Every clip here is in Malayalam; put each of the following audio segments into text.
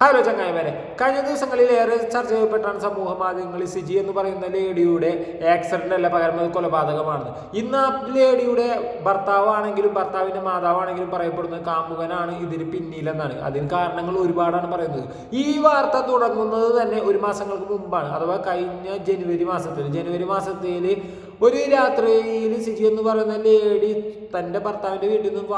ഹലോ ചങ്ങായിമാരെ കഴിഞ്ഞ ദിവസങ്ങളിൽ ഏറെ ചർച്ച ചെയ്യപ്പെട്ടാണ് സമൂഹ മാധ്യമങ്ങളിൽ സിജി എന്ന് പറയുന്ന ലേഡിയുടെ ആക്സിഡന്റ് അല്ല പകരം കൊലപാതകമാണ് ഇന്ന് ആ ലേഡിയുടെ ഭർത്താവാണെങ്കിലും ഭർത്താവിന്റെ മാതാവാണെങ്കിലും പറയപ്പെടുന്നത് കാമുകനാണ് ഇതിന് പിന്നിലെന്നാണ്. അതിന് കാരണങ്ങൾ ഒരുപാടാണ് പറയുന്നത്. ഈ വാർത്ത തുടങ്ങുന്നത് തന്നെ ഒരു മാസങ്ങൾക്ക് മുമ്പാണ് അഥവാ കഴിഞ്ഞ ജനുവരി മാസത്തിൽ. ജനുവരി മാസത്തിൽ ഒരു രാത്രിയിൽ സിജി എന്ന് പറയുന്ന ലേഡി തന്റെ ഭർത്താവിന്റെ വീട്ടിൽ നിന്ന്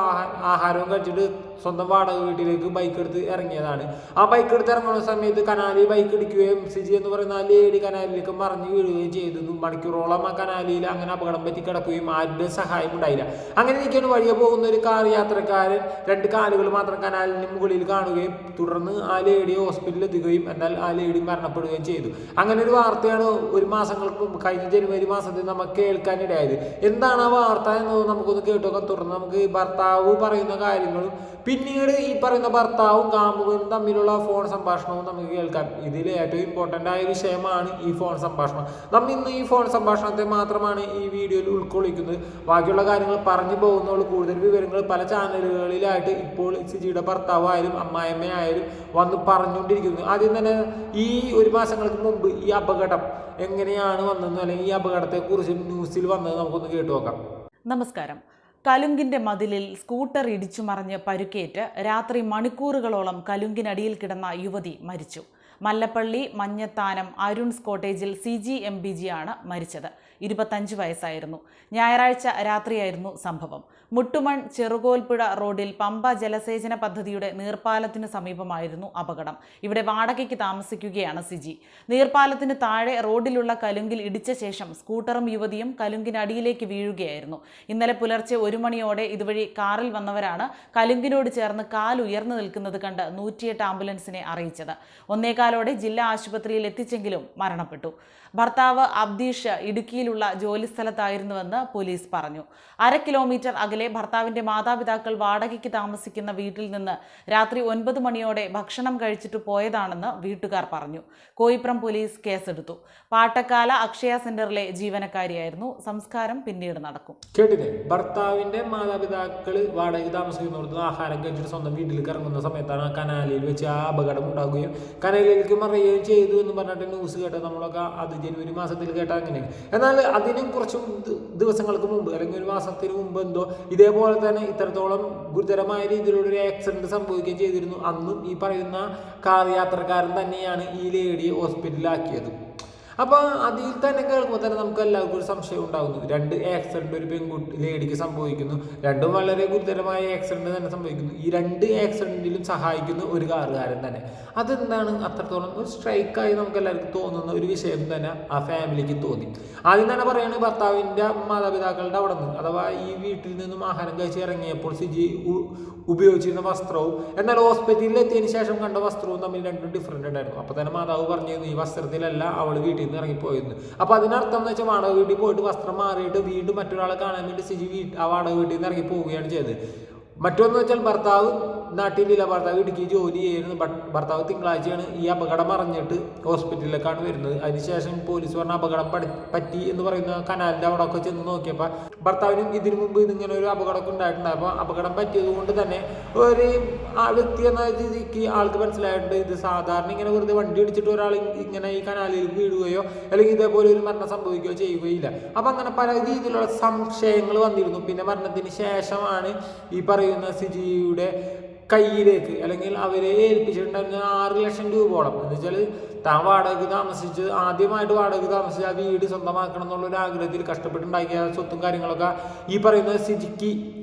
ആഹാരവും കഴിച്ചിട്ട് സ്വന്തം വാടക വീട്ടിലേക്ക് ബൈക്ക് എടുത്ത് ഇറങ്ങിയതാണ്. ആ ബൈക്ക് എടുത്ത് ഇറങ്ങുന്ന സമയത്ത് കനാലിൽ ബൈക്ക് ഇടിക്കുകയും സിജി എന്ന് പറയുന്ന ആ ലേഡി കനാലിലേക്ക് മറിഞ്ഞു വീഴുകയും ചെയ്തു. മണിക്കൂറോളം ആ കനാലിൽ അങ്ങനെ അപകടം പറ്റി കിടക്കുകയും ആരുടെ സഹായം ഉണ്ടായില്ല. അങ്ങനെ ഇരിക്കുന്ന വഴിയെ പോകുന്ന ഒരു കാർ യാത്രക്കാരൻ രണ്ട് കാലുകൾ മാത്രം കനാലിന് മുകളിൽ കാണുകയും തുടർന്ന് ആ ലേഡിയെ ഹോസ്പിറ്റലിൽ എത്തുകയും എന്നാൽ ആ ലേഡി മരണപ്പെടുകയും ചെയ്തു. അങ്ങനെ ഒരു വാർത്തയാണ് ഒരു മാസങ്ങൾക്ക് കഴിഞ്ഞ ജനുവരി മാസത്തിൽ നമുക്ക് കേൾക്കാനിടയായത്. എന്താണ് ആ വാർത്ത എന്നത് നമുക്കൊന്ന് കേട്ടൊക്കെ തുറന്ന് നമുക്ക് ഭർത്താവ് പറയുന്ന കാര്യങ്ങളും പിന്നീട് ഈ പറയുന്ന ഭർത്താവും കാമുകനും തമ്മിലുള്ള ഫോൺ സംഭാഷണവും നമുക്ക് കേൾക്കാം. ഇതിൽ ഏറ്റവും ഇമ്പോർട്ടന്റ് ആയ വിഷയമാണ് ഈ ഫോൺ സംഭാഷണം. നമ്മൾ ഇന്ന് ഈ ഫോൺ സംഭാഷണത്തെ മാത്രമാണ് ഈ വീഡിയോയിൽ ഉൾക്കൊള്ളിക്കുന്നത്. ബാക്കിയുള്ള കാര്യങ്ങൾ പറഞ്ഞു പോകുന്നതുകൊണ്ട് കൂടുതൽ വിവരങ്ങൾ പല ചാനലുകളിലായിട്ട് ഇപ്പോൾ സിജിയുടെ ഭർത്താവായാലും അമ്മായിമ്മയായാലും വന്ന് പറഞ്ഞുകൊണ്ടിരിക്കുന്നു. ആദ്യം തന്നെ ഈ ഒരു മാസങ്ങൾക്ക് മുമ്പ് ഈ അപകടം എങ്ങനെയാണ് വന്നതെന്ന് അല്ലെങ്കിൽ ഈ അപകടത്തെക്കുറിച്ച് ന്യൂസിൽ വന്നത് നമുക്കൊന്ന് കേട്ടു നോക്കാം. നമസ്കാരം. കലുങ്കിന്റെ മതിലിൽ സ്കൂട്ടർ ഇടിച്ചു മറിഞ്ഞ് പരുക്കേറ്റ് രാത്രി മണിക്കൂറുകളോളം കലുങ്കിനടിയിൽ കിടന്ന യുവതി മരിച്ചു Mallappally Manjathanam Arun's കോട്ടേജിൽ C G M B G ആണ് മരിച്ചത്. ഇരുപത്തഞ്ച് വയസ്സായിരുന്നു. ഞായറാഴ്ച രാത്രിയായിരുന്നു സംഭവം. മുട്ടുമൺ ചെറുകോൽപ്പുഴ റോഡിൽ പമ്പ ജലസേചന പദ്ധതിയുടെ നീർപ്പാലത്തിന് സമീപമായിരുന്നു അപകടം. ഇവിടെ വാടകയ്ക്ക് താമസിക്കുകയാണ് സിജി നീർപ്പാലത്തിന് താഴെ റോഡിലുള്ള കലുങ്കിൽ ഇടിച്ച ശേഷം സ്കൂട്ടറും യുവതിയും കലുങ്കിനടിയിലേക്ക് വീഴുകയായിരുന്നു. ഇന്നലെ പുലർച്ചെ ഒരു മണിയോടെ ഇതുവഴി കാറിൽ വന്നവരാണ് കലുങ്കിനോട് ചേർന്ന് കാൽ ഉയർന്നു നിൽക്കുന്നത് കണ്ട് നൂറ്റിയെട്ട് ആംബുലൻസിനെ അറിയിച്ചത്. ഒന്നേകാലോടെ ജില്ലാ ആശുപത്രിയിൽ എത്തിച്ചെങ്കിലും മരണപ്പെട്ടു. ഭർത്താവ് അബ്ദീഷ് ഇടുക്കിയിലുള്ള ജോലിസ്ഥലത്തായിരുന്നുവെന്ന് പോലീസ് പറഞ്ഞു. അര കിലോമീറ്റർ അകലെ ഭർത്താവിന്റെ മാതാപിതാക്കൾ വാടകയ്ക്ക് താമസിക്കുന്ന വീട്ടിൽ നിന്ന് രാത്രി ഒൻപത് മണിയോടെ ഭക്ഷണം കഴിച്ചിട്ട് പോയതാണെന്ന് വീട്ടുകാർ പറഞ്ഞു. കോയിപ്രം പോലീസ് കേസെടുത്തു. പാട്ടക്കാല അക്ഷയ സെന്ററിലെ ജീവനക്കാരിയായിരുന്നു. സംസ്കാരം പിന്നീട് നടക്കും. കേട്ടില്ലേ? ഭർത്താവിന്റെ മാതാപിതാക്കൾ വാടകയ്ക്ക് താമസിക്കുന്നിടത്ത് ആഹാരം കഴിച്ചിട്ട് സ്വന്തം വീട്ടിൽ ഇറങ്ങുന്ന സമയത്താണ് കനാലിൽ വെച്ച് ആ അപകടം ഉണ്ടാകുകയും കനാലിലേക്ക് മറിയുകയും ചെയ്തു എന്ന് പറഞ്ഞിട്ട് ന്യൂസ് കേട്ട നമ്മളൊക്കെ അത് ജനുവരി മാസത്തിൽ കേട്ട അങ്ങനെ. എന്നാൽ അതിനും കുറച്ച് ദിവസങ്ങൾക്ക് മുമ്പ് അല്ലെങ്കിൽ ഒരു മാസത്തിന് മുമ്പ് എന്തോ ഇതേപോലെ തന്നെ ഇത്രത്തോളം ഗുരുതരമായ രീതിയിലുള്ള ഒരു ആക്സിഡന്റ് സംഭവിക്കുകയും ചെയ്തിരുന്നു. അന്നും ഈ പറയുന്ന കാർ യാത്രക്കാരൻ തന്നെയാണ് ഈ ലേഡിയെ ഹോസ്പിറ്റലിലാക്കിയത് അപ്പോൾ അതിൽ തന്നെ കേൾക്കുമ്പോൾ തന്നെ നമുക്ക് എല്ലാവർക്കും ഒരു സംശയം ഉണ്ടാകുന്നു. രണ്ട് ആക്സിഡന്റ് ഒരു പെൺകുട്ടി ലേഡിക്ക് സംഭവിക്കുന്നു. രണ്ടും വളരെ ഗുരുതരമായ ആക്സിഡന്റ് തന്നെ സംഭവിക്കുന്നു. ഈ രണ്ട് ആക്സിഡന്റിലും സഹായിക്കുന്ന ഒരു കാറുകാരൻ തന്നെ. അതെന്താണ്? അത്രത്തോളം ഒരു സ്ട്രൈക്കായി നമുക്ക് എല്ലാവർക്കും തോന്നുന്ന ഒരു വിഷയം തന്നെ ആ ഫാമിലിക്ക് തോന്നി. ആദ്യം തന്നെ പറയുകയാണ് ഭർത്താവിന്റെ മാതാപിതാക്കളുടെ അവിടെ നിന്ന്. അഥവാ ഈ വീട്ടിൽ നിന്നും ആഹാരം കഴിച്ച് ഇറങ്ങിയപ്പോൾ സിജി ഉപയോഗിച്ചിരുന്ന വസ്ത്രവും എന്നാൽ ഹോസ്പിറ്റലിൽ എത്തിയതിനു ശേഷം കണ്ട വസ്ത്രവും തമ്മിൽ രണ്ടും ഡിഫറെന്റ് ഉണ്ടായിരുന്നു. അപ്പോൾ തന്നെ മാതാവ് പറഞ്ഞിരുന്നു ഈ വസ്ത്രത്തിലല്ല അവൾ വീട്ടിൽ നിന്ന് ഇറങ്ങിപ്പോയിരുന്നു അപ്പോൾ അതിനർത്ഥം എന്ന് വെച്ചാൽ വാടക വീട്ടിൽ പോയിട്ട് വസ്ത്രം മാറിയിട്ട് വീണ്ടും മറ്റൊരാളെ കാണാൻ വേണ്ടി സിജി വീട്ട് ആ വാടക വീട്ടിൽ നിന്ന് ഇറങ്ങി പോവുകയാണ് ചെയ്തത്. മറ്റൊന്ന് വെച്ചാൽ ഭർത്താവ് നാട്ടിലില്ല. ഭർത്താവ് ഇടുക്കി ജോലി ചെയ്യുന്നു. ഭർത്താവ് തിങ്കളാഴ്ചയാണ് ഈ അപകടം അറിഞ്ഞിട്ട് ഹോസ്പിറ്റലിലേക്കാണ് വരുന്നത്. അതിനുശേഷം പോലീസ് പറഞ്ഞ അപകടം പറ്റി എന്ന് പറയുന്ന കനാലിന്റെ അവിടെ ഒക്കെ ചെന്ന് നോക്കിയപ്പോൾ ഭർത്താവിനും ഇതിനു മുമ്പ് ഇതിങ്ങനെ ഒരു അപകടമൊക്കെ ഉണ്ടായിട്ടുണ്ട്. അപ്പോൾ അപകടം പറ്റിയത് കൊണ്ട് തന്നെ ഒരു ആ വ്യക്തി എന്ന രീതിക്ക് ആൾക്ക് മനസ്സിലായിട്ടുണ്ട്. ഇത് സാധാരണ ഇങ്ങനെ വെറുതെ വണ്ടി ഇടിച്ചിട്ട് ഒരാൾ ഇങ്ങനെ ഈ കനാലിൽ വീഴുകയോ അല്ലെങ്കിൽ ഇതേപോലെ ഒരു മരണം സംഭവിക്കുകയോ ചെയ്യുകയില്ല. അപ്പം അങ്ങനെ പല രീതിയിലുള്ള സംശയങ്ങൾ വന്നിരുന്നു. പിന്നെ മരണത്തിന് ശേഷമാണ് ഈ പറയുന്ന സിജിയുടെ കയ്യിലേക്ക് അല്ലെങ്കിൽ അവരെ ഏൽപ്പിച്ചിട്ടുണ്ടായിരുന്ന ആറ് ലക്ഷം രൂപയോളം. എന്ന് വെച്ചാൽ താൻ വാടകയ്ക്ക് താമസിച്ച് ആദ്യമായിട്ട് വാടകയ്ക്ക് താമസിച്ച് ആ വീട് സ്വന്തമാക്കണം എന്നുള്ള ഒരു ആഗ്രഹത്തിൽ കഷ്ടപ്പെട്ടുണ്ടാക്കിയ സ്വത്തും കാര്യങ്ങളൊക്കെ ഈ പറയുന്ന സിജിക്ക്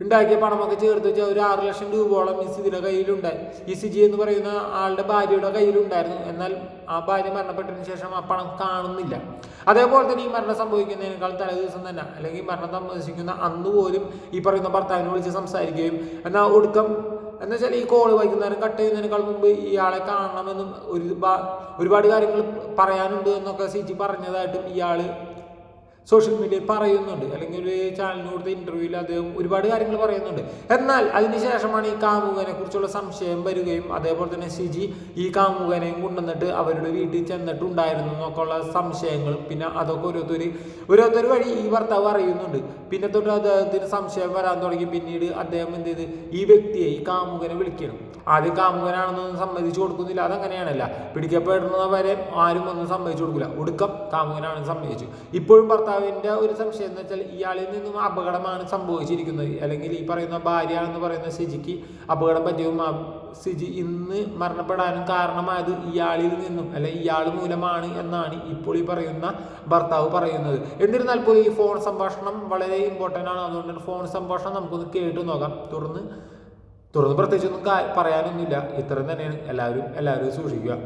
ഉണ്ടാക്കിയ പണമൊക്കെ ചേർത്ത് വെച്ചാൽ ഒരു ആറ് ലക്ഷം രൂപയോളം ഈ സിജിയുടെ കയ്യിലുണ്ടായി. ഇസിജി സിജി എന്ന് പറയുന്ന ആളുടെ ഭാര്യയുടെ കയ്യിലുണ്ടായിരുന്നു. എന്നാൽ ആ ഭാര്യ മരണപ്പെട്ടതിന് ശേഷം ആ പണം കാണുന്നില്ല. അതേപോലെ തന്നെ ഈ മരണം സംഭവിക്കുന്നതിനേക്കാൾ തലേ ദിവസം തന്നെ അല്ലെങ്കിൽ മരണം സംഭവിക്കുന്ന അന്ന് പോലും ഈ പറയുന്ന ഭർത്താവിനെ വിളിച്ച് സംസാരിക്കുകയും എന്നാൽ ഒടുക്കം എന്ന് വെച്ചാൽ ഈ കോൾ വൈകുന്നേരം കട്ട് ചെയ്യുന്നതിനേക്കാൾ മുമ്പ് ഇയാളെ കാണണമെന്നും ഒരു ഒരുപാട് കാര്യങ്ങൾ പറയാനുണ്ട് എന്നൊക്കെ സിജി പറഞ്ഞതായിട്ടും ഇയാൾ സോഷ്യൽ മീഡിയയിൽ പറയുന്നുണ്ട്. അല്ലെങ്കിൽ ഒരു ചാനലിന് കൊടുത്ത ഇന്റർവ്യൂവിൽ അദ്ദേഹം ഒരുപാട് കാര്യങ്ങൾ പറയുന്നുണ്ട്. എന്നാൽ അതിനുശേഷമാണ് ഈ കാമുകനെ കുറിച്ചുള്ള സംശയം വരികയും അതേപോലെ തന്നെ സിജി ഈ കാമുകനെയും കൊണ്ടുവന്നിട്ട് അവരുടെ വീട്ടിൽ ചെന്നിട്ടുണ്ടായിരുന്നു എന്നൊക്കെയുള്ള സംശയങ്ങളും പിന്നെ അതൊക്കെ ഓരോരുത്തർ ഓരോരുത്തർ വഴി ഈ ഭർത്താവ് അറിയുന്നുണ്ട് പിന്നെ തൊട്ട് അദ്ദേഹത്തിന് സംശയം വരാൻ തുടങ്ങി. പിന്നീട് അദ്ദേഹം എന്ത് ചെയ്ത്? ഈ വ്യക്തിയെ ഈ കാമുകനെ വിളിക്കണം. ആദ്യം കാമുകനാണെന്നൊന്നും സമ്മതിച്ചു കൊടുക്കുന്നില്ല. അതങ്ങനെയാണല്ല. പിടിക്കപ്പെടുന്നവരെ ആരും ഒന്നും സമ്മതിച്ചു കൊടുക്കില്ല ഒടുക്കം കാമുകനാണെന്ന് സമ്മതിച്ചു. ഇപ്പോഴും ഭർത്താവിന്റെ ഒരു സംശയം എന്ന് വെച്ചാൽ ഇയാളിൽ നിന്നും അപകടമാണ് സംഭവിച്ചിരിക്കുന്നത്. അല്ലെങ്കിൽ ഈ പറയുന്ന ഭാര്യ എന്ന് പറയുന്ന സിജിക്ക് അപകടം പറ്റിയും സിജി ഇന്ന് മരണപ്പെടാനും കാരണമായത് ഇയാളിൽ നിന്നും അല്ലെ ഇയാൾ മൂലമാണ് എന്നാണ് ഇപ്പോൾ ഈ പറയുന്ന ഭർത്താവ് പറയുന്നത്. എന്നിരുന്നാൽ പോലും ഈ ഫോൺ സംഭാഷണം വളരെ ഇമ്പോർട്ടന്റ് ആണ്. അതുകൊണ്ട് ഫോൺ സംഭാഷണം നമുക്കൊന്ന് കേട്ടു നോക്കാം. തുടർന്ന് തുടർന്ന് പ്രത്യേകിച്ചൊന്നും പറയാനൊന്നുമില്ല. ഇത്രയും തന്നെയാണ് എല്ലാവരും എല്ലാവരും സൂക്ഷിക്കുക.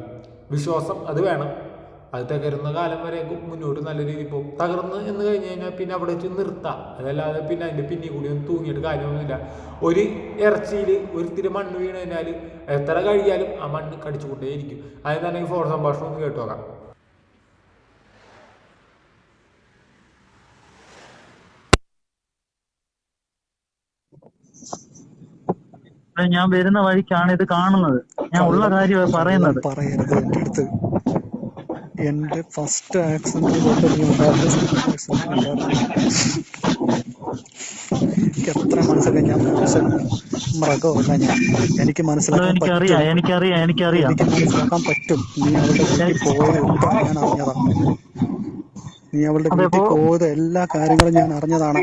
വിശ്വാസം അത് വേണം. അത് തകരുന്ന കാലം വരെ മുന്നോട്ട് നല്ല രീതിയിൽ പോകും തകർന്ന് എന്ന് കഴിഞ്ഞ് കഴിഞ്ഞാൽ പിന്നെ അവിടെ വെച്ച് നിർത്താം. അതല്ലാതെ പിന്നെ അതിന്റെ പിന്നിൽ കൂടി ഒന്നും തൂങ്ങിയിട്ട് കാര്യമൊന്നുമില്ല. ഒരു ഇറച്ചിയിൽ ഒരു ഇത്തിരി മണ്ണ് വീണ് കഴിഞ്ഞാൽ എത്ര കഴിയാലും ആ മണ്ണ് കടിച്ചുകൊണ്ടേയിരിക്കും. അതിന് തന്നെ ഈ ഫോൺ സംഭാഷണം ഒന്ന് കേട്ടു നോക്കാം. അത് ഞാൻ വരുന്ന വഴിക്കാണ് ഇത് കാണുന്നത്. ഞാൻ ഉള്ള കാര്യമാണ് പറയുന്നത്. പറയരുത് എന്റെ അടുത്ത് എന്റെ ഫസ്റ്റ് ആക്സിഡന്റ് തൊട്ട് നീ ഉണ്ടായിരുന്നു സെക്കൻഡ് ആക്സിഡന്റ് ഉണ്ടായിരുന്നു എനിക്ക് എത്ര മനസ്സിലായി? ഞാൻ മനുഷ്യൻ മൃഗമല്ല ഞാൻ. എനിക്ക് മനസ്സിലാക്കാൻ പറ്റും. എനിക്ക് മനസ്സിലാക്കാൻ പറ്റും. നീ അവളുടെ വീട്ടിൽ പോയത് ഒട്ടും ഞാൻ അറിഞ്ഞതാണ് നീ അവളുടെ വീട്ടിൽ പോയത് എല്ലാ കാര്യങ്ങളും ഞാൻ അറിഞ്ഞതാണ്.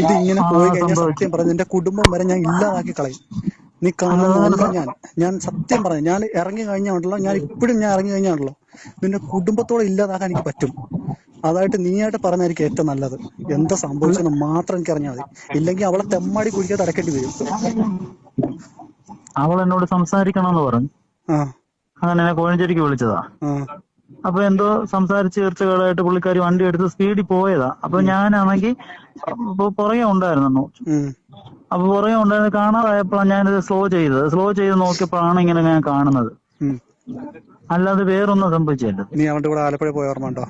ഇത് ഇങ്ങനെ പോയി കഴിഞ്ഞാൽ സത്യം പറഞ്ഞു എന്റെ കുടുംബം വരെ ഞാൻ ഇല്ലാതാക്കി കളയും. നീ കാണുന്നതല്ല ഞാൻ ഞാൻ സത്യം പറഞ്ഞു ഞാൻ ഇറങ്ങി കഴിഞ്ഞാണല്ലോ. ഞാൻ ഇപ്പോഴും ഞാൻ ഇറങ്ങി കഴിഞ്ഞാണല്ലോ. നിന്റെ കുടുംബത്തോടെ ഇല്ലാതാക്കാൻ എനിക്ക് പറ്റും. അതായിട്ട് നീയായിട്ട് പറഞ്ഞായിരിക്കും ഏറ്റവും നല്ലത്. എന്താ സംഭവിച്ചെന്ന് മാത്രം എനിക്ക് അറിഞ്ഞാൽ മതി. ഇല്ലെങ്കിൽ അവളെ തെമ്മാടി കുടിക്കാതെ അടക്കേണ്ടി വരും അവൾ എന്നോട് സംസാരിക്കണമെന്ന് പറഞ്ഞു. അങ്ങനെ എന്നെ കോഴഞ്ചേരിക്ക് വിളിച്ചതാ. അപ്പൊ എന്തോ സംസാരിച്ച് തീർച്ചകളായിട്ട് പുള്ളിക്കാരി വണ്ടി എടുത്ത് സ്പീഡിൽ പോയതാ. അപ്പൊ ഞാനാണെങ്കിൽ പുറകെ ഉണ്ടായിരുന്നു അപ്പൊ പുറകെ ഉണ്ടായിരുന്നു കാണാതായപ്പോഴാണ് ഞാനിത് സ്ലോ ചെയ്തത്. സ്ലോ ചെയ്ത് നോക്കിയപ്പോഴാണ് ഇങ്ങനെ ഞാൻ കാണുന്നത്. അല്ലാതെ വേറൊന്നും സംഭവിച്ചില്ല. നീ അവളുടെ കൂടെ ആലപ്പുഴ പോയ ഓർമ്മ ഉണ്ടോ?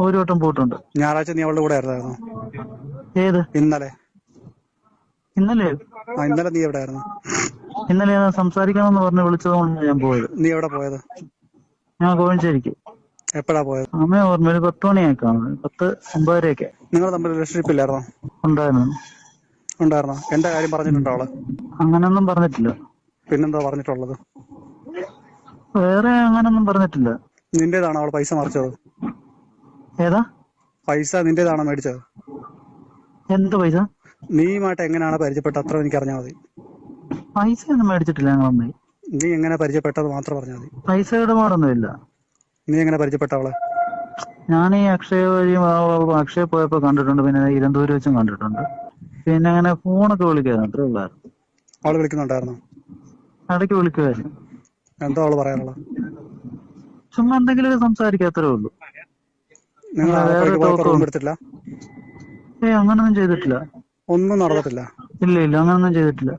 ഒരു വട്ടം പോയിട്ടുണ്ട്. ഞായറാഴ്ച നീ അവളുടെ കൂടെ ആയിരുന്നു ഏത്? ഇന്നലെ. ഇന്നലെ? ആ ഇന്നലെ നീ എവിടെ ആയിരുന്നു? ഇന്നലെ ഞാൻ സംസാരിക്കണമെന്ന് പറഞ്ഞ് വിളിച്ചത് കൊണ്ടാണ് ഞാൻ പോയത്. നീ എവിടെ പോയത്? ഞാൻ കോഴഞ്ചേരിക്ക്. എപ്പോഴാ പോയത്? സമയം ഓർമ്മ ഒരു പത്ത് മണിയൊക്കെ കാണും പത്ത് ഒമ്പതരയൊക്കെ. നിങ്ങൾ തമ്മിൽ റിലേഷൻഷിപ്പ് ഇല്ലായിരുന്നോ? ഉണ്ടായിരുന്നു. ഉണ്ടായിരുന്നോ? എന്റെ കാര്യം പറഞ്ഞിട്ടുണ്ടോ അവൾ? അങ്ങനൊന്നും പറഞ്ഞിട്ടില്ല. പിന്നെന്താ പറഞ്ഞിട്ടുള്ളത്? വേറെ അങ്ങനൊന്നും പറഞ്ഞിട്ടില്ല. നിന്റേതാണോ അവൾ പൈസ മറിച്ചത്? ഏതാ? പൈസ നിന്റേതാണോ മേടിച്ചത്? എന്ത് പൈസ? നീയുമായിട്ട് എങ്ങനെയാണ് പരിചയപ്പെട്ടത്? അത്ര എനിക്ക് അറിഞ്ഞാൽ മതി. പൈസ ഒന്നും മേടിച്ചിട്ടില്ല ഞങ്ങൾ ഞങ്ങളൊന്നും നീ എങ്ങനെ പരിചയപ്പെട്ടത് മാത്രം പറഞ്ഞാൽ മതി. പൈസ ഇടപാടൊന്നും ഇല്ല. നീ എങ്ങനെ പരിചയപ്പെട്ട അവളെ? ഞാൻ ഈ അക്ഷയ വഴി അക്ഷയ പോയപ്പോ കണ്ടിട്ടുണ്ട്. പിന്നെ ഇരുന്തൂര് വെച്ചും കണ്ടിട്ടുണ്ട്. പിന്നെ അങ്ങനെ ഫോണൊക്കെ വിളിക്കായിരുന്നു. അത്രേ ഉള്ളായിരുന്നു. അവൾ വിളിക്കുന്നുണ്ടായിരുന്നു? ഇടയ്ക്ക് വിളിക്കുമായിരുന്നു എന്തോ അവൾ പറയാനുള്ളത്. ചുമ്മാ എന്തെങ്കിലും സംസാരിക്കാത്തേ ഉള്ളൂ. എടുത്തില്ല ഏ അങ്ങനൊന്നും ചെയ്തിട്ടില്ല. ഒന്നും നടന്നിട്ടില്ല? ഇല്ല ഇല്ല അങ്ങനൊന്നും ചെയ്തിട്ടില്ല.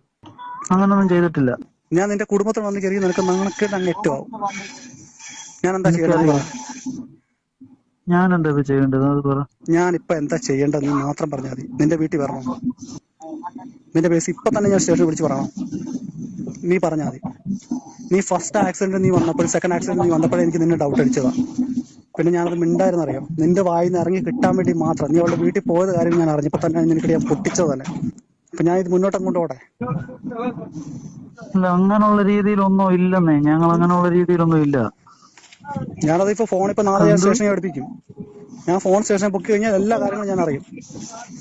അങ്ങനൊന്നും ചെയ്തിട്ടില്ല. ഞാൻ നിന്റെ കുടുംബത്തിൽ വന്ന് കയറി നിനക്ക് നാണക്കേട് അങ്ങ് ഏറ്റവും ഞാൻ എന്താ ചെയ്യേണ്ടത്? ഞാൻ എന്താ ഇപ്പൊ ചെയ്യേണ്ടത്? അത് പറ. ഞാൻ ഇപ്പൊ എന്താ ചെയ്യേണ്ടത് നീ മാത്രം പറഞ്ഞാൽ മതി. നിന്റെ വീട്ടിൽ വരണം. നിന്റെ പേസ് ഇപ്പൊ തന്നെ ഞാൻ സ്റ്റേഷനിൽ വിളിച്ച് പറയണം. നീ പറഞ്ഞാൽ മതി. നീ ഫസ്റ്റ് ആക്സിഡന്റ് നീ വന്നപ്പോൾ സെക്കൻഡ് ആക്സിഡന്റ് നീ വന്നപ്പോൾ എനിക്ക് നിന്നെ ഡൗട്ട് അടിച്ചതാ. പിന്നെ ഞാനത് മിണ്ടായിരുന്നു അറിയാം. നിന്റെ വായിൽ നിന്ന് ഇറങ്ങി കിട്ടാൻ വേണ്ടി മാത്രം. നീ അവളുടെ വീട്ടിൽ പോയത് കാര്യം ഞാൻ അറിഞ്ഞപ്പോ തന്നെ നിനക്ക് ഞാൻ പൊട്ടിച്ചത് തന്നെ അപ്പൊ ഞാൻ ഇത് മുന്നോട്ട് അങ്ങോട്ട് ഓടെ. അങ്ങനെയുള്ള രീതിയിലൊന്നും ഇല്ലെന്നേ. ഞങ്ങൾ അങ്ങനെയുള്ള രീതിയിലൊന്നും ഇല്ല. ഞാനത് ഇപ്പൊ ഫോൺ ഇപ്പൊ നാളെ ഞാൻ സ്റ്റേഷനിൽ അടുപ്പിക്കും. ഞാൻ ഫോൺ സ്റ്റേഷനെ ബുക്ക് കഴിഞ്ഞാൽ എല്ലാ കാര്യങ്ങളും ഞാൻ അറിയും.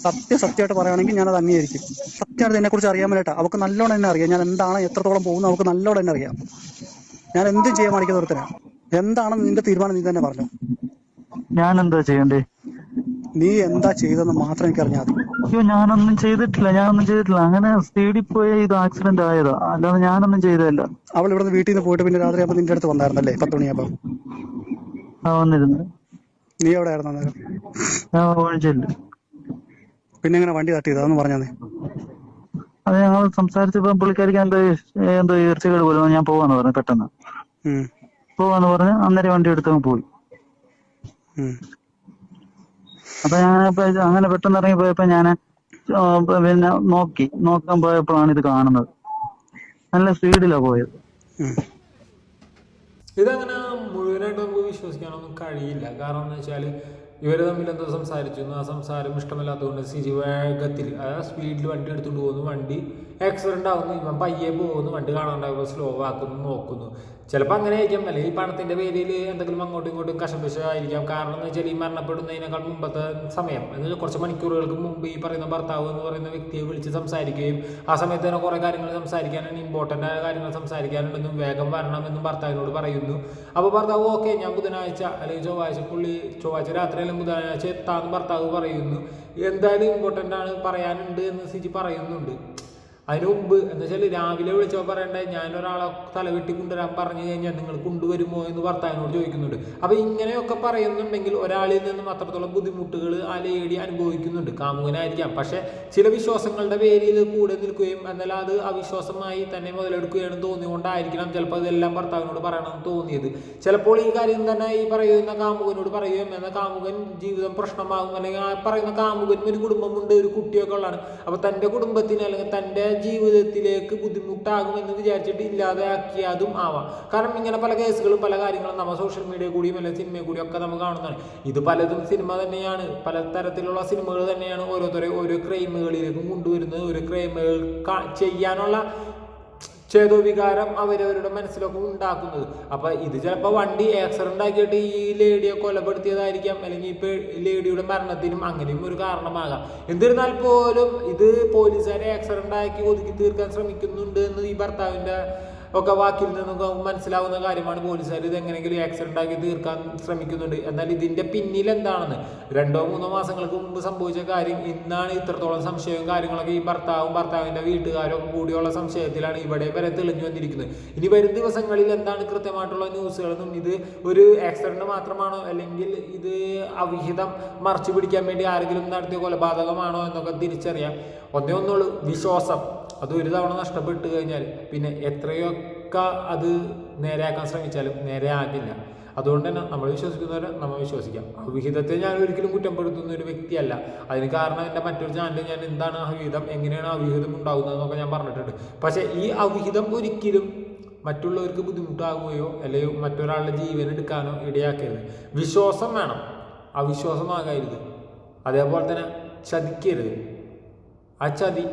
സത്യസത്യമായിട്ട് പറയുകയാണെങ്കിൽ ഞാനത് അംഗീകരിക്കും. സത്യമായിട്ട് എന്നെ കുറിച്ച് അറിയാൻ വേണ്ടിട്ടാ അവൾക്ക് നല്ലോണം എന്നെ അറിയാം. ഞാൻ എന്താണ് എത്രത്തോളം പോകുന്നത് അവൾക്ക് നല്ലോണം എന്നെ അറിയാം. ഞാൻ എന്തും ചെയ്യാൻ മാണിക്കുന്ന ഒരുത്തനാ. എന്താണെന്ന് നിന്റെ തീരുമാനം നീ തന്നെ പറഞ്ഞു. ഞാൻ എന്താ ചെയ്യണ്ടേ? നീ എന്താ ചെയ്തെന്ന് മാത്രം എനിക്ക് അറിഞ്ഞാൽ അയ്യോ ഞാനൊന്നും ചെയ്തിട്ടില്ല. ഞാനൊന്നും ചെയ്തിട്ടില്ല. അങ്ങനെ സ്പീഡിൽ പോയ ഇത് ആക്സിഡന്റ് ആയതാ. അല്ലാതെ ഞാനൊന്നും ചെയ്തതല്ല. അവൾ ഇവിടുന്ന് വീട്ടിൽ നിന്ന് പോയിട്ട് പിന്നെ രാത്രി ആകുമ്പോൾ നിന്റെ അടുത്ത് വന്നായിരുന്നല്ലേ? പത്ത് മണിയാകുമ്പോൾ ആ വന്നിരുന്നു. നീ എവിടെ ആയിരുന്നു അന്നേരം പിന്നെ എങ്ങനെ വണ്ടി തട്ടിയത്? അതൊന്ന് പറഞ്ഞേ അതെ അത് ഞങ്ങൾ സംസാരിച്ചപ്പോ പുള്ളിക്കാരിക്ക് എന്തോ എന്തോ ഈർച്ചകേട് പോലും ഞാൻ പോവാന്ന് പറഞ്ഞു പെട്ടെന്ന്. പോവാന്ന് പറഞ്ഞു അന്നേരം വണ്ടി എടുത്തങ്ങ് പോയി. അപ്പൊ ഞാൻ അങ്ങനെ പെട്ടെന്ന് ഇറങ്ങി പോയപ്പോ ഞാൻ പിന്നെ നോക്കി. നോക്കാൻ പോയപ്പോഴാണ് ഇത് കാണുന്നത്. നല്ല സ്പീഡിലാ പോയത്. ഇതങ്ങനെ? വിശ്വസിക്കാനൊന്നും കഴിയില്ല. കാരണം എന്ന് വെച്ചാൽ ഇവർ തമ്മിൽ എന്തോ സംസാരിച്ചു. ആ സംസാരം ഇഷ്ടമല്ലാത്തതുകൊണ്ട് സിജി വേഗത്തിൽ അതായത് സ്പീഡിൽ വണ്ടി എടുത്തുകൊണ്ട് പോകുന്നു. വണ്ടി ആക്സിഡന്റ് ആകുന്നു ഇവൻ പയ്യെ പോകുന്നു. വണ്ടി കാണാണ്ടാകുമ്പോൾ സ്ലോ ആക്കുന്നു നോക്കുന്നു. ചിലപ്പോൾ അങ്ങനെ ആയിരിക്കാം അല്ലെങ്കിൽ ഈ പണത്തിന്റെ പേരിൽ എന്തെങ്കിലും അങ്ങോട്ടും ഇങ്ങോട്ടും കശപിശായിരിക്കാം. കാരണം എന്ന് വെച്ചാൽ ഈ മരണപ്പെടുന്നതിനേക്കാൾ മുമ്പത്തെ സമയം എന്ന് വെച്ചാൽ കുറച്ച് മണിക്കൂറുകൾക്ക് മുമ്പ് ഈ പറയുന്ന ഭർത്താവ് എന്ന് പറയുന്ന വ്യക്തിയെ വിളിച്ച് സംസാരിക്കുകയും ആ സമയത്ത് തന്നെ കുറേ കാര്യങ്ങൾ സംസാരിക്കാനാണ് ഇമ്പോർട്ടന്റ് ആയ കാര്യങ്ങൾ സംസാരിക്കാനുണ്ടെന്നും വേഗം വരണമെന്നും ഭർത്താവിനോട് പറയുന്നു. അപ്പോൾ ഭർത്താവ് ഓക്കെ ഞാൻ ബുധനാഴ്ച അല്ലെങ്കിൽ ചൊവ്വാഴ്ച പുള്ളി ചൊവ്വാഴ്ച രാത്രി അല്ലെങ്കിൽ ബുധനാഴ്ച എത്താമെന്ന് ഭർത്താവ് പറയുന്നു. എന്തായാലും ഇമ്പോർട്ടന്റ് ആണ് പറയാനുണ്ട് എന്ന് സിജി പറയുന്നുണ്ട്. അതിന് മുമ്പ് എന്ന് വെച്ചാൽ രാവിലെ വിളിച്ചോ പറയണ്ടേ ഞാനൊരാളെ തലവെട്ടി കൊണ്ടുവരാൻ പറഞ്ഞു കഴിഞ്ഞാൽ നിങ്ങൾ കൊണ്ടുവരുമോ എന്ന് ഭർത്താവിനോട് ചോദിക്കുന്നുണ്ട്. അപ്പോൾ ഇങ്ങനെയൊക്കെ പറയുന്നുണ്ടെങ്കിൽ ഒരാളിൽ നിന്നും അത്രത്തോളം ബുദ്ധിമുട്ടുകൾ ആ ലേഡി അനുഭവിക്കുന്നുണ്ട്. കാമുകനായിരിക്കാം. പക്ഷേ ചില വിശ്വാസങ്ങളുടെ പേരിൽ കൂടെ നിൽക്കുകയും എന്നാൽ അത് അവിശ്വാസമായി തന്നെ മുതലെടുക്കുകയാണ് തോന്നിയുകൊണ്ടായിരിക്കണം ചിലപ്പോൾ ഇതെല്ലാം ഭർത്താവിനോട് പറയണമെന്ന് തോന്നിയത്. ചിലപ്പോൾ ഈ കാര്യം തന്നെ ഈ പറയുന്ന കാമുകനോട് പറയുകയും എന്ന കാമുകൻ ജീവിതം പ്രശ്നമാകും. അല്ലെങ്കിൽ ആ പറയുന്ന കാമുകനും ഒരു കുടുംബമുണ്ട് ഒരു കുട്ടിയൊക്കെ ഉള്ളതാണ്. അപ്പോൾ തന്റെ കുടുംബത്തിന് അല്ലെങ്കിൽ തന്റെ ജീവിതത്തിലേക്ക് ബുദ്ധിമുട്ടാകുമെന്ന് വിചാരിച്ചിട്ട് ഇല്ലാതാക്കിയതും ആവാം. കാരണം ഇങ്ങനെ പല കേസുകളും പല കാര്യങ്ങളും നമ്മൾ സോഷ്യൽ മീഡിയ കൂടിയും അല്ലെങ്കിൽ സിനിമ കൂടിയും ഒക്കെ നമുക്ക് കാണുന്നതാണ്. ഇത് പലതും സിനിമ തന്നെയാണ്. പല തരത്തിലുള്ള സിനിമകൾ തന്നെയാണ് ഓരോരുത്തരെ ഓരോ ക്രൈമുകളിലേക്കും കൊണ്ടുവരുന്നത്. ഓരോ ക്രൈമുകൾ ചെയ്യാനുള്ള ചേതോ വികാരം അവരവരുടെ മനസ്സിലൊക്കെ ഉണ്ടാക്കുന്നത്. അപ്പൊ ഇത് ചിലപ്പോൾ വണ്ടി ആക്സിഡന്റ് ആക്കിയിട്ട് ഈ ലേഡിയെ കൊലപ്പെടുത്തിയതായിരിക്കാം. അല്ലെങ്കിൽ ഇപ്പൊ ലേഡിയുടെ മരണത്തിനും അങ്ങനെയും ഒരു കാരണമാകാം. എന്നിരുന്നാൽ പോലും ഇത് പോലീസുകാരെ ആക്സിഡന്റ് ആക്കി ഒതുക്കി തീർക്കാൻ ശ്രമിക്കുന്നുണ്ട് എന്ന് ഈ ഭർത്താവിന്റെ ഒക്കെ വാക്കിൽ നിന്നൊക്കെ മനസ്സിലാവുന്ന കാര്യമാണ് പോലീസുകാർ. ഇത് എങ്ങനെയെങ്കിലും ആക്സിഡന്റ് ആക്കി തീർക്കാൻ ശ്രമിക്കുന്നുണ്ട്. എന്നാൽ ഇതിന്റെ പിന്നിൽ എന്താണെന്ന് രണ്ടോ മൂന്നോ മാസങ്ങൾക്ക് മുമ്പ് സംഭവിച്ച കാര്യം ഇന്നാണ് ഇത്രത്തോളം സംശയവും കാര്യങ്ങളൊക്കെ ഈ ഭർത്താവും ഭർത്താവിന്റെ വീട്ടുകാരും കൂടിയുള്ള സംശയത്തിലാണ് ഇവിടെ വരെ തെളിഞ്ഞു വന്നിരിക്കുന്നത്. ഇനി വരും ദിവസങ്ങളിൽ എന്താണ് കൃത്യമായിട്ടുള്ള ന്യൂസുകളെന്നും ഇത് ഒരു ആക്സിഡന്റ് മാത്രമാണോ അല്ലെങ്കിൽ ഇത് അവിഹിതം മറച്ചു പിടിക്കാൻ വേണ്ടി ആരെങ്കിലും നടത്തിയ കൊലപാതകമാണോ എന്നൊക്കെ തിരിച്ചറിയാം. ഒന്നേ ഒന്നുള്ളൂ. വിശ്വാസം. അത് ഒരു തവണ നഷ്ടപ്പെട്ട് കഴിഞ്ഞാൽ പിന്നെ എത്രയൊക്കെ അത് നേരെയാക്കാൻ ശ്രമിച്ചാലും നേരെ ആകില്ല. അതുകൊണ്ട് തന്നെ നമ്മൾ വിശ്വസിക്കുന്നവരെ നമ്മൾ വിശ്വസിക്കാം. അവിഹിതത്തെ ഞാൻ ഒരിക്കലും കുറ്റപ്പെടുത്തുന്ന ഒരു വ്യക്തിയല്ല. അതിന് കാരണം എന്റെ മറ്റൊരു ചാനലിൽ ഞാൻ എന്താണ് അവിഹിതം എങ്ങനെയാണ് അവിഹിതം ഉണ്ടാകുന്നതെന്നൊക്കെ ഞാൻ പറഞ്ഞിട്ടുണ്ട്. പക്ഷേ ഈ അവിഹിതം ഒരിക്കലും മറ്റുള്ളവർക്ക് ബുദ്ധിമുട്ടാകുകയോ അല്ലെങ്കിൽ മറ്റൊരാളുടെ ജീവൻ എടുക്കാനോ ഇടയാക്കരുത്. വിശ്വാസം വേണം. അവിശ്വാസമാകരുത്. അതേപോലെ തന്നെ ചതിക്കരുത്. ആ ചതി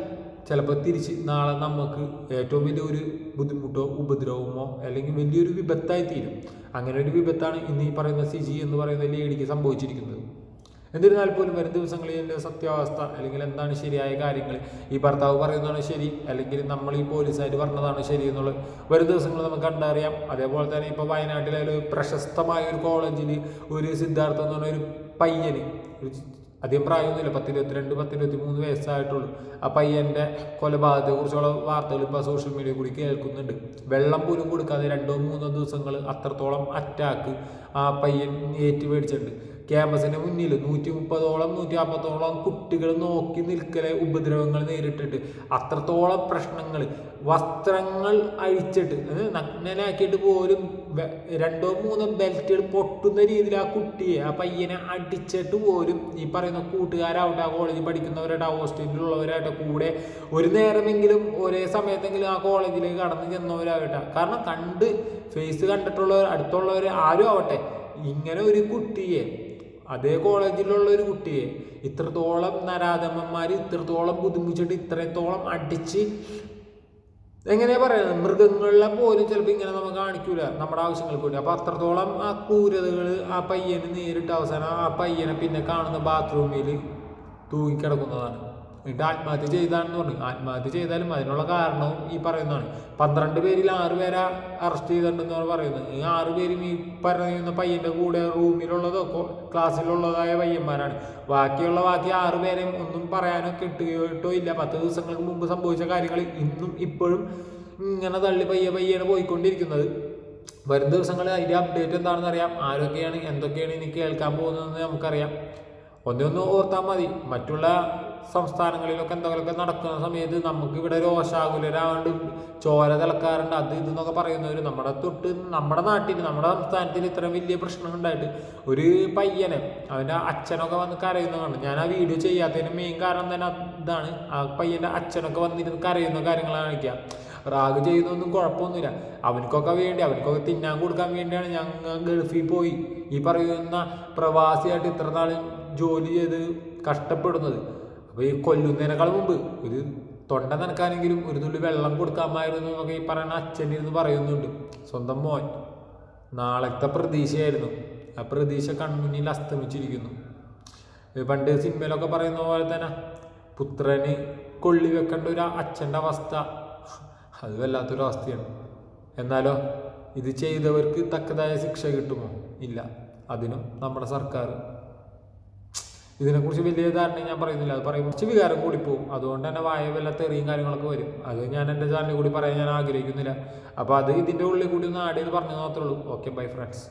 ചിലപ്പോൾ തിരിച്ച് നാളെ നമുക്ക് ഏറ്റവും വലിയ ഒരു ബുദ്ധിമുട്ടോ ഉപദ്രവമോ അല്ലെങ്കിൽ വലിയൊരു വിപത്തായി തീരും അങ്ങനെ ഒരു വിപത്താണ് ഇന്ന് ഈ പറയുന്ന സിജി എന്ന് പറയുന്ന ലേഡിക്ക് സംഭവിച്ചിരിക്കുന്നത്. എന്നിരുന്നാൽ പോലും വരും ദിവസങ്ങളിൽ എന്റെ സത്യാവസ്ഥ അല്ലെങ്കിൽ എന്താണ് ശരിയായ കാര്യങ്ങൾ ഈ ഭർത്താവ് പറയുന്നതാണ് ശരി അല്ലെങ്കിൽ നമ്മൾ ഈ പോലീസുകാർ പറഞ്ഞതാണ് ശരി എന്നുള്ളത് വരും ദിവസങ്ങൾ നമുക്ക് കണ്ടറിയാം. അതേപോലെ തന്നെ ഇപ്പോൾ വയനാട്ടിലെ ഒരു പ്രശസ്തമായ ഒരു കോളേജിൽ ഒരു സിദ്ധാർത്ഥ എന്ന് പറഞ്ഞ ഒരു പയ്യന് അധികം പ്രായമൊന്നുമില്ല. പത്തിരുപത്തിരണ്ട് ഇരുപത്തിരണ്ട് പത്ത് ഇരുപത്തി മൂന്ന് വയസ്സായിട്ടുള്ളൂ. ആ പയ്യന്റെ കൊലപാതകത്തെക്കുറിച്ചുള്ള വാർത്തകൾ ഇപ്പോൾ സോഷ്യൽ മീഡിയ കൂടി കേൾക്കുന്നുണ്ട്. വെള്ളം പോലും കൊടുക്കാതെ രണ്ടോ മൂന്നോ ദിവസങ്ങൾ അത്രത്തോളം അറ്റാക്ക് ആ പയ്യൻ ഏറ്റു മേടിച്ചിട്ടുണ്ട് ക്യാമ്പസിന്റെ മുന്നിൽ നൂറ്റി മുപ്പതോളം നൂറ്റി അമ്പത്തോളം കുട്ടികൾ നോക്കി നിൽക്കലെ ഉപദ്രവങ്ങൾ നേരിട്ടിട്ട് അത്രത്തോളം പ്രശ്നങ്ങൾ വസ്ത്രങ്ങൾ അഴിച്ചിട്ട് നഗ്നനാക്കിയിട്ട് പോലും രണ്ടോ മൂന്നോ ബെൽറ്റുകൾ പൊട്ടുന്ന രീതിയിൽ ആ കുട്ടിയെ ആ പയ്യനെ അടിച്ചിട്ട് പോലും ഈ പറയുന്ന കൂട്ടുകാരാവട്ടെ ആ കോളേജിൽ പഠിക്കുന്നവരായിട്ട് ആ ഹോസ്റ്റലിലുള്ളവരായിട്ട് കൂടെ ഒരു നേരമെങ്കിലും ഒരേ സമയത്തെങ്കിലും ആ കോളേജിലേക്ക് കടന്നു ചെന്നവരാകട്ടെ. കാരണം കണ്ട് ഫേസ് കണ്ടിട്ടുള്ളവർ അടുത്തുള്ളവർ ആരും ആവട്ടെ. ഇങ്ങനെ ഒരു കുട്ടിയെ അതേ കോളേജിലുള്ള ഒരു കുട്ടിയെ ഇത്രത്തോളം നരാധമന്മാർ ഇത്രത്തോളം ബുദ്ധിമുട്ടിച്ചിട്ട് ഇത്രത്തോളം അടിച്ച് എങ്ങനെയാ പറയുന്നത്? മൃഗങ്ങളെ പോലും ചിലപ്പോൾ ഇങ്ങനെ നമുക്ക് കാണിക്കൂല നമ്മുടെ ആവശ്യങ്ങൾക്ക് വേണ്ടി. അപ്പോൾ അത്രത്തോളം ആ ക്രൂരതകൾ ആ പയ്യന് നേരിട്ട് അവസാനം ആ പയ്യനെ പിന്നെ കാണുന്ന ബാത്റൂമിൽ തൂങ്ങിക്കിടക്കുന്നതാണ്. എന്നിട്ട് ആത്മഹത്യ ചെയ്താണെന്ന് പറഞ്ഞു. ആത്മഹത്യ ചെയ്താലും അതിനുള്ള കാരണവും ഈ പറയുന്നതാണ്. പന്ത്രണ്ട് പേരിൽ ആറ് പേരെ അറസ്റ്റ് ചെയ്തിട്ടുണ്ടെന്നാണ് പറയുന്നത് ഈ ആറ് പേരും ഈ പറയുന്ന പയ്യന്റെ കൂടെ റൂമിലുള്ളതോ ക്ലാസ്സിലുള്ളതായ പയ്യന്മാരാണ്. ബാക്കിയുള്ള ബാക്കി ആറ് പേരെയും ഒന്നും പറയാനോ കിട്ടുകയോ ഇല്ല. പത്ത് ദിവസങ്ങൾക്ക് മുമ്പ് സംഭവിച്ച കാര്യങ്ങൾ ഇന്നും ഇപ്പോഴും ഇങ്ങനെ തള്ളി പയ്യെ പയ്യാണ് പോയിക്കൊണ്ടിരിക്കുന്നത്. വരും ദിവസങ്ങളിൽ അതിന്റെ അപ്ഡേറ്റ് എന്താണെന്ന് അറിയാം. ആരൊക്കെയാണ് എന്തൊക്കെയാണ് ഇനി കേൾക്കാൻ പോകുന്നതെന്ന് നമുക്കറിയാം. ഒന്നൊന്ന് ഓർത്താൽ മതി. മറ്റുള്ള സംസ്ഥാനങ്ങളിലൊക്കെ എന്തെങ്കിലുമൊക്കെ നടക്കുന്ന സമയത്ത് നമുക്ക് ഇവിടെ രോഷാകുലരാണ്ട് ചോര തിളക്കാറുണ്ട്. അത് ഇതെന്നൊക്കെ പറയുന്നവർ നമ്മുടെ തൊട്ട് നമ്മുടെ നാട്ടിൽ നമ്മുടെ സംസ്ഥാനത്തിൽ ഇത്ര വലിയ പ്രശ്നം ഉണ്ടായിട്ട് ഒരു പയ്യനെ അവന്റെ അച്ഛനൊക്കെ വന്ന് കരയുന്ന കണ്ടു ഞാൻ ആ വീഡിയോ ചെയ്യാത്തതിന് മെയിൻ കാരണം തന്നെ ഇതാണ് ആ പയ്യന്റെ അച്ഛനൊക്കെ വന്നിരുന്ന് കരയുന്ന കാര്യങ്ങളാണ് കാണിക്കുക റാഗ് ചെയ്യുന്നൊന്നും കുഴപ്പമൊന്നുമില്ല. അവനക്കൊക്കെ വേണ്ടി അവനക്കൊക്കെ തിന്നാൻ കൊടുക്കാൻ വേണ്ടിയാണ് ഞങ്ങൾ ഗൾഫിൽ പോയി. ഈ പറയുന്ന പ്രവാസിയായിട്ട് ഇത്ര നാൾ ജോലി ചെയ്ത് കഷ്ടപ്പെടുന്നത്. അപ്പോൾ ഈ കൊല്ലുന്നതിനേക്കാൾ മുമ്പ് ഒരു തൊണ്ട നനക്കാനെങ്കിലും ഒരു തുള്ളി വെള്ളം കൊടുക്കാമായിരുന്നു എന്നൊക്കെ ഈ പറയുന്ന അച്ഛനിരുന്ന് പറയുന്നുണ്ട്. സ്വന്തം മോൻ. നാളത്തെ പ്രതീക്ഷയായിരുന്നു. ആ പ്രതീക്ഷ കൺമുന്നിൽ അസ്തമിച്ചിരിക്കുന്നു. പണ്ട് സിനിമയിലൊക്കെ പറയുന്ന പോലെ തന്നെ പുത്രന് കൊള്ളി വെക്കേണ്ട ഒരു അച്ഛന്റെ അവസ്ഥ. അത് വല്ലാത്തൊരു അവസ്ഥയാണ്. എന്നാലോ ഇത് ചെയ്തവർക്ക് തക്കതായ ശിക്ഷ കിട്ടുമോ? ഇല്ല. അതിനും നമ്മുടെ സർക്കാർ ഇതിനെക്കുറിച്ച് വലിയ ധാരണ ഞാൻ പറയുന്നില്ല. അത് പറയുമ്പോൾ കുറച്ച് വികാരം കൂടി പോകും അതുകൊണ്ട് തന്നെ വായ വല്ല തെറിയും കാര്യങ്ങളൊക്കെ വരും. അത് ഞാൻ എന്റെ ചാനലിൽ കൂടി പറയാൻ ഞാൻ ആഗ്രഹിക്കുന്നില്ല. അപ്പോൾ അത് ഇതിന്റെ ഉള്ളിൽ കൂടി ഒന്ന് ആഡ് ചെയ്ത് പറഞ്ഞു മാത്രമേ ഉള്ളൂ. Okay bye friends